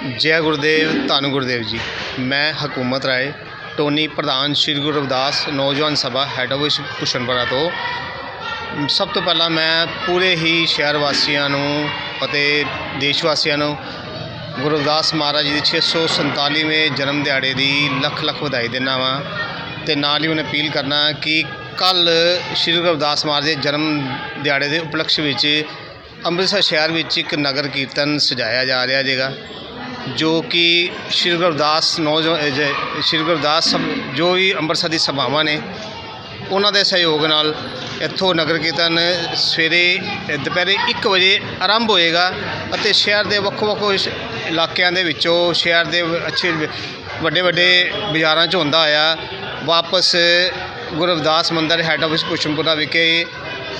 ਜੈ ਗੁਰਦੇਵ, ਧੰਨ ਗੁਰਦੇਵ ਜੀ। ਮੈਂ ਹਕੂਮਤ ਰਾਏ, ਟੋਨੀ ਪ੍ਰਧਾਨ ਸ਼੍ਰੀ ਗੁਰੂ ਰਵਿਦਾਸ ਨੌਜਵਾਨ ਸਭਾ ਹੈੱਡ ਆਫਿਸ ਪੁਸ਼ਨਪੁਰਾ ਤੋਂ। ਸਭ ਤੋਂ ਪਹਿਲਾਂ ਮੈਂ ਪੂਰੇ ਹੀ ਸ਼ਹਿਰ ਵਾਸੀਆਂ ਨੂੰ ਅਤੇ ਦੇਸ਼ ਵਾਸੀਆਂ ਨੂੰ ਗੁਰੂ ਰਵਿਦਾਸ ਮਹਾਰਾਜ ਜੀ ਦੇ 647ਵੇਂ ਜਨਮ ਦਿਹਾੜੇ ਦੀ ਲੱਖ ਲੱਖ ਵਧਾਈ ਦਿੰਦਾ ਵਾਂ ਤੇ ਨਾਲ ਹੀ ਉਹਨੇ ਅਪੀਲ ਕਰਨਾ ਕਿ ਕੱਲ ਸ਼੍ਰੀ ਗੁਰੂ ਰਵਿਦਾਸ ਮਹਾਰਾਜ ਦੇ ਜਨਮ ਦਿਹਾੜੇ ਦੇ ਉਪਲਕਸ਼ ਵਿੱਚ ਅੰਮ੍ਰਿਤਸਰ ਸ਼ਹਿਰ ਵਿੱਚ ਇੱਕ ਨਗਰ ਕੀਰਤਨ ਸਜਾਇਆ ਜਾ ਰਿਹਾ ਜੇਗਾ। ਜੋ ਕਿ ਸ਼੍ਰੀ ਗੁਰੂ ਰਵਿਦਾਸ ਨੌਜਵਾਨ ਸ਼੍ਰੀ ਗੁਰੂ ਰਵਿਦਾਸ ਸਭ, ਜੋ ਵੀ ਅੰਮ੍ਰਿਤਸਰ ਦੀ ਸਭਾਵਾਂ ਨੇ, ਉਹਨਾਂ ਦੇ ਸਹਿਯੋਗ ਨਾਲ ਇੱਥੋਂ ਨਗਰ ਕੀਰਤਨ ਸਵੇਰੇ ਦੁਪਹਿਰੇ 1 ਵਜੇ ਆਰੰਭ ਹੋਏਗਾ ਅਤੇ ਸ਼ਹਿਰ ਦੇ ਵੱਖੋ ਵੱਖ ਇਸ਼- ਇਲਾਕਿਆਂ ਦੇ ਵਿੱਚੋਂ ਸ਼ਹਿਰ ਦੇ ਅੱਛੇ ਵੱਡੇ ਵੱਡੇ ਬਾਜ਼ਾਰਾਂ 'ਚ ਹੁੰਦਾ ਹੋਇਆ ਵਾਪਸ ਗੁਰੂ ਰਵਿਦਾਸ ਮੰਦਰ ਹੈੱਡ ਆਫਿਸ ਪੁਸ਼ਮਪੁਰਾ ਵਿਖੇ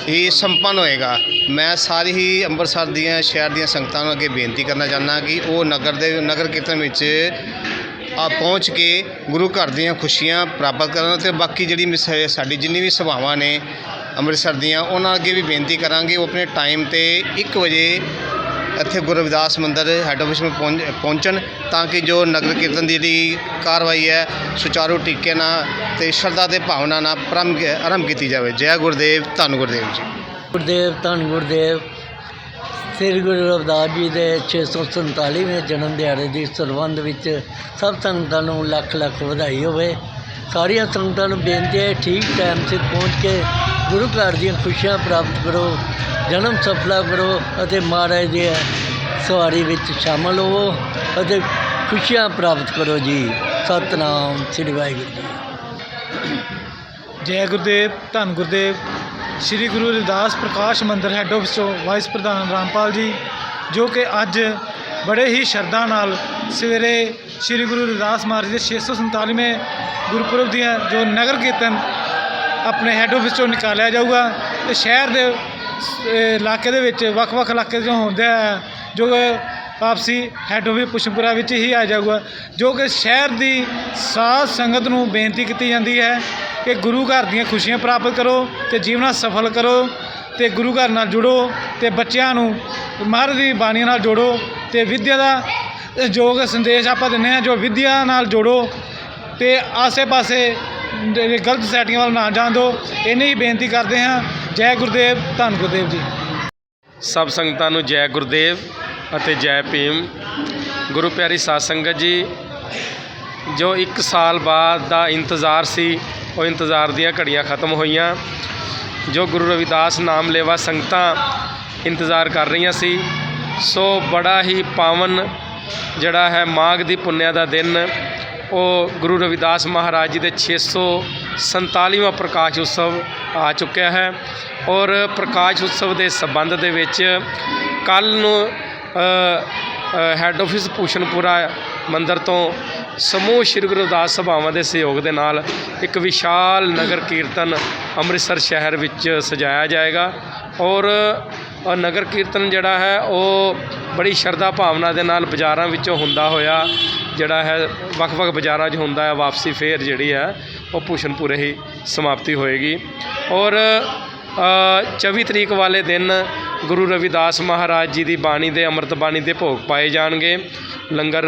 ਹੀ ਸੰਪੰਨ ਹੋਏਗਾ। ਮੈਂ ਸਾਰੀ ਹੀ ਅੰਮ੍ਰਿਤਸਰ ਦੀਆਂ, ਸ਼ਹਿਰ ਦੀਆਂ ਸੰਗਤਾਂ ਨੂੰ ਅੱਗੇ ਬੇਨਤੀ ਕਰਨਾ ਚਾਹੁੰਦਾ ਕਿ ਉਹ ਨਗਰ ਦੇ, ਨਗਰ ਕੀਰਤਨ ਵਿੱਚ ਆ ਪਹੁੰਚ ਕੇ ਗੁਰੂ ਘਰ ਦੀਆਂ ਖੁਸ਼ੀਆਂ ਪ੍ਰਾਪਤ ਕਰਨ ਤੇ ਬਾਕੀ ਜਿਹੜੀ ਮਿਸ- ਸਾਡੀ ਜਿੰਨੀ ਵੀ ਸਭਾਵਾਂ ਨੇ ਅੰਮ੍ਰਿਤਸਰ ਦੀਆਂ, ਉਹਨਾਂ ਅੱਗੇ ਵੀ ਬੇਨਤੀ ਕਰਾਂਗੇ। ਉਹ ਆਪਣੇ ਟਾਈਮ ਤੇ 1 ਵਜੇ ਇੱਥੇ ਗੁਰੂ ਰਵਿਦਾਸ ਮੰਦਿਰ ਹੈੱਡ ਆਫਿਸ ਵਿੱਚ ਪਹੁੰਚ ਪਹੁੰਚਣ ਤਾਂ ਕਿ ਜੋ ਨਗਰ ਕੀਰਤਨ ਦੀ ਜਿਹੜੀ ਕਾਰਵਾਈ ਹੈ, ਸੁਚਾਰੂ ਟੀਕੇ ਨਾਲ ਤੇ ਸ਼ਰਧਾ ਦੇ ਭਾਵਨਾ ਨਾਲ ਪ੍ਰੰਭ ਆਰੰਭ ਕੀਤੀ ਜਾਵੇ। ਜੈ ਗੁਰਦੇਵ, ਧੰਨ ਗੁਰਦੇਵ ਜੀ। ਗੁਰਦੇਵ, ਧੰਨ ਗੁਰਦੇਵ। ਸ੍ਰੀ ਗੁਰੂ ਰਵਿਦਾਸ ਜੀ ਦੇ 647ਵੇਂ ਜਨਮ ਦਿਹਾੜੇ ਦੀ ਸੰਬੰਧ ਵਿੱਚ ਸਭ ਸੰਗਤਾਂ ਨੂੰ ਲੱਖ ਲੱਖ ਵਧਾਈ ਹੋਵੇ। ਸਾਰੀਆਂ ਸੰਗਤਾਂ ਨੂੰ ਬੇਨਤੀ ਹੈ, ਠੀਕ ਟਾਈਮ 'ਤੇ ਪਹੁੰਚ ਕੇ ਗੁਰੂ ਘਰ ਦੀਆਂ ਖੁਸ਼ੀਆਂ ਪ੍ਰਾਪਤ ਕਰੋ, ਜਨਮ ਸਫਲਾ ਕਰੋ ਅਤੇ ਮਹਾਰਾਜ ਦੀ ਸਵਾਰੀ ਵਿੱਚ ਸ਼ਾਮਲ ਹੋਵੋ ਅਤੇ ਖੁਸ਼ੀਆਂ ਪ੍ਰਾਪਤ ਕਰੋ ਜੀ। ਸਤਨਾਮ ਸ੍ਰੀ ਵਾਹਿਗੁਰੂ ਜੀ। ਜੈ ਗੁਰਦੇਵ, ਧੰਨ ਗੁਰਦੇਵ। ਸ੍ਰੀ ਗੁਰੂ ਰਵਿਦਾਸ ਪ੍ਰਕਾਸ਼ ਮੰਦਿਰ ਹੈੱਡ ਆਫਿਸ ਤੋਂ ਵਾਈਸ ਪ੍ਰਧਾਨ ਰਾਮਪਾਲ ਜੀ, ਜੋ ਕਿ ਅੱਜ ਬੜੇ ਹੀ ਸ਼ਰਧਾ ਨਾਲ ਸਵੇਰੇ ਸ੍ਰੀ ਗੁਰੂ ਰਵਿਦਾਸ ਮਹਾਰਾਜ ਦੇ 647ਵੇਂ ਗੁਰਪੁਰਬ ਦੀਆਂ ਜੋ ਨਗਰ ਕੀਰਤਨ ਆਪਣੇ ਹੈੱਡ ਆਫਿਸ 'ਚੋਂ ਨਿਕਾਲਿਆ ਜਾਊਗਾ ਅਤੇ ਸ਼ਹਿਰ ਦੇ ਇਲਾਕੇ ਦੇ ਵਿੱਚ ਵੱਖ-ਵੱਖ ਇਲਾਕੇ 'ਚੋਂ ਹੁੰਦੇ ਆ, ਜੋ ਵਾਪਸੀ ਹੈੱਡ ਆਫਿਸ ਪੁਸ਼ਪੁਰਾ ਵਿੱਚ ਹੀ ਆ ਜਾਊਗਾ, ਜੋ ਕਿ ਸ਼ਹਿਰ ਦੀ ਸਾਧ ਸੰਗਤ ਨੂੰ ਬੇਨਤੀ ਕੀਤੀ ਜਾਂਦੀ ਹੈ ਕਿ ਗੁਰੂ ਘਰ ਦੀਆਂ ਖੁਸ਼ੀਆਂ ਪ੍ਰਾਪਤ ਕਰੋ ਤੇ ਜੀਵਨ ਸਫਲ ਕਰੋ ਤੇ ਗੁਰੂ ਘਰ ਨਾਲ ਜੁੜੋ ਤੇ ਬੱਚਿਆਂ ਨੂੰ ਮਹਾਰਾਜ ਦੀ ਬਾਣੀ ਨਾਲ ਜੋੜੋ ਤੇ ਵਿਦਿਆ ਦਾ ਜੋ ਸੰਦੇਸ਼ ਆਪਾਂ ਦਿੰਦੇ ਹਾਂ, ਜੋ ਵਿਦਿਆ ਨਾਲ ਜੋੜੋ ਤੇ ਆਸੇ-ਪਾਸੇ ਗਲਤ ਸੈਟਿੰਗਾਂ ਵੱਲ ਨਾ ਜਾਣ ਦਿਓ। ਇੰਨੀ ਹੀ ਬੇਨਤੀ ਕਰਦੇ ਹਾਂ। ਜੈ ਗੁਰਦੇਵ, ਧੰਨ ਗੁਰਦੇਵ ਜੀ। ਸਭ ਸੰਗਤਾਂ ਨੂੰ ਜੈ ਗੁਰਦੇਵ ਅਤੇ ਜੈ ਭੀਮ। ਗੁਰੂ ਪਿਆਰੀ ਸਾਧ ਸੰਗਤ ਜੀ, ਜੋ 1 ਸਾਲ ਬਾਅਦ ਦਾ ਇੰਤਜ਼ਾਰ ਸੀ, ਉਹ ਇੰਤਜ਼ਾਰ ਦੀਆਂ ਘੜੀਆਂ ਖਤਮ ਹੋਈਆਂ। ਜੋ ਗੁਰੂ ਰਵਿਦਾਸ ਨਾਮ ਲੇਵਾ ਸੰਗਤਾਂ ਇੰਤਜ਼ਾਰ ਕਰ ਰਹੀਆਂ ਸੀ, ਸੋ ਬੜਾ ਹੀ ਪਾਵਨ ਜਿਹੜਾ ਹੈ ਮਾਘ ਦੀ ਪੁੰਨਿਆ ਦਾ ਦਿਨ ਉਹ ਗੁਰੂ ਰਵਿਦਾਸ ਮਹਾਰਾਜ ਜੀ ਦੇ 647ਵਾਂ ਪ੍ਰਕਾਸ਼ ਉਤਸਵ ਆ ਚੁੱਕਿਆ ਹੈ ਔਰ ਪ੍ਰਕਾਸ਼ ਉਤਸਵ ਦੇ ਸੰਬੰਧ ਦੇ ਵਿੱਚ ਕੱਲ ਨੂੰ ਹੈੱਡ ਆਫਿਸ ਪੂਸ਼ਨਪੁਰਾ ਮੰਦਰ ਤੋਂ ਸਮੂਹ ਸ਼੍ਰੀ ਗੁਰੂ ਰਵਿਦਾਸ ਸਭਾਵਾਂ ਦੇ ਸਹਿਯੋਗ ਦੇ ਨਾਲ ਇੱਕ ਵਿਸ਼ਾਲ ਨਗਰ ਕੀਰਤਨ ਅੰਮ੍ਰਿਤਸਰ ਸ਼ਹਿਰ ਵਿੱਚ ਸਜਾਇਆ ਜਾਏਗਾ ਔਰ ਨਗਰ ਕੀਰਤਨ ਜਿਹੜਾ ਹੈ ਉਹ ਬੜੀ ਸ਼ਰਧਾ ਭਾਵਨਾ ਦੇ ਨਾਲ ਬਾਜ਼ਾਰਾਂ ਵਿੱਚੋਂ ਹੁੰਦਾ ਹੋਇਆ ਜਿਹੜਾ ਹੈ ਵੱਖ-ਵੱਖ ਬਾਜ਼ਾਰਾਂ 'ਚ ਹੁੰਦਾ ਹੈ ਵਾਪਸੀ ਫੇਰ ਜਿਹੜੀ ਹੈ ਉਹ ਭੂਸ਼ਣਪੁਰੇ ਹੀ ਸਮਾਪਤੀ ਹੋਏਗੀ। ਔਰ ਅ, 24 ਤਰੀਕ ਵਾਲੇ ਦਿਨ ਗੁਰੂ ਰਵਿਦਾਸ ਮਹਾਰਾਜ ਜੀ ਦੀ ਬਾਣੀ ਦੇ, ਅੰਮ੍ਰਿਤ ਬਾਣੀ ਦੇ ਭੋਗ ਪਾਏ ਜਾਣਗੇ, ਲੰਗਰ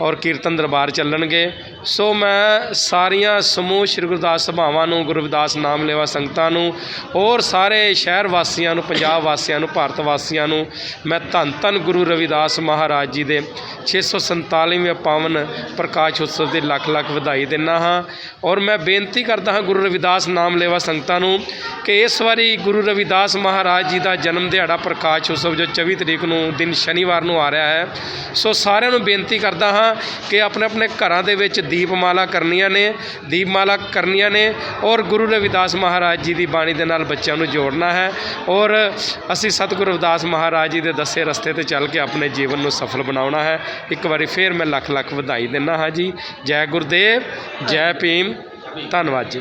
ਔਰ ਕੀਰਤਨ ਦਰਬਾਰ ਚੱਲਣਗੇ। ਸੋ ਮੈਂ ਸਾਰੀਆਂ ਸਮੂਹ ਸ਼੍ਰੀ ਗੁਰਦਾਸ ਸਭਾਵਾਂ ਨੂੰ, ਗੁਰੂ ਰਵਿਦਾਸ ਨਾਮ ਲੇਵਾ ਸੰਗਤਾਂ ਨੂੰ ਔਰ ਸਾਰੇ ਸ਼ਹਿਰ ਵਾਸੀਆਂ ਨੂੰ, ਪੰਜਾਬ ਵਾਸੀਆਂ ਨੂੰ, ਭਾਰਤ ਵਾਸੀਆਂ ਨੂੰ, ਮੈਂ ਧੰਨ ਧੰਨ ਗੁਰੂ ਰਵਿਦਾਸ ਮਹਾਰਾਜ ਜੀ ਦੇ 647ਵੇਂ ਪਾਵਨ ਪ੍ਰਕਾਸ਼ ਉਤਸਵ ਦੀ ਲੱਖ ਲੱਖ ਵਧਾਈ ਦਿੰਦਾ ਹਾਂ ਔਰ ਮੈਂ ਬੇਨਤੀ ਕਰਦਾ ਹਾਂ ਗੁਰੂ ਰਵਿਦਾਸ ਨਾਮ ਲੇਵਾ ਸੰਗਤਾਂ ਨੂੰ ਕਿ ਇਸ ਵਾਰੀ ਗੁਰੂ ਰਵਿਦਾਸ ਮਹਾਰਾਜ ਜੀ ਦਾ ਜਨਮ ਦਿਹਾੜਾ ਪ੍ਰਕਾਸ਼ ਉਤਸਵ ਜੋ 24 ਤਰੀਕ ਨੂੰ ਦਿਨ ਸ਼ਨੀਵਾਰ ਨੂੰ ਆ ਰਿਹਾ ਹੈ। ਸੋ ਸਾਰਿਆਂ ਨੂੰ ਬੇਨਤੀ ਕਰਦਾ ਹਾਂ ਕਿ ਆਪਣੇ ਆਪਣੇ ਘਰਾਂ ਦੇ ਵਿੱਚ ਦੀਪਮਾਲਾ ਕਰਨੀਆਂ ਨੇ, ਦੀਪਮਾਲਾ ਕਰਨੀਆਂ ਨੇ ਔਰ ਗੁਰੂ ਰਵਿਦਾਸ ਮਹਾਰਾਜ ਜੀ ਦੀ ਬਾਣੀ ਦੇ ਨਾਲ ਬੱਚਿਆਂ ਨੂੰ ਜੋੜਨਾ ਹੈ ਔਰ ਅਸੀਂ ਸਤਿਗੁਰੂ ਰਵਿਦਾਸ ਮਹਾਰਾਜ ਜੀ ਦੇ ਦੱਸੇ ਰਸਤੇ ਤੇ ਚੱਲ ਕੇ ਆਪਣੇ ਜੀਵਨ ਨੂੰ ਸਫਲ ਬਣਾਉਣਾ ਹੈ। ਇੱਕ ਵਾਰੀ ਫੇਰ ਮੈਂ ਲੱਖ ਲੱਖ ਵਧਾਈ ਦਿੰਦਾ ਹਾਂ ਜੀ। ਜੈ ਗੁਰਦੇਵ, ਜੈ ਭੀਮ। ਧੰਨਵਾਦ ਜੀ।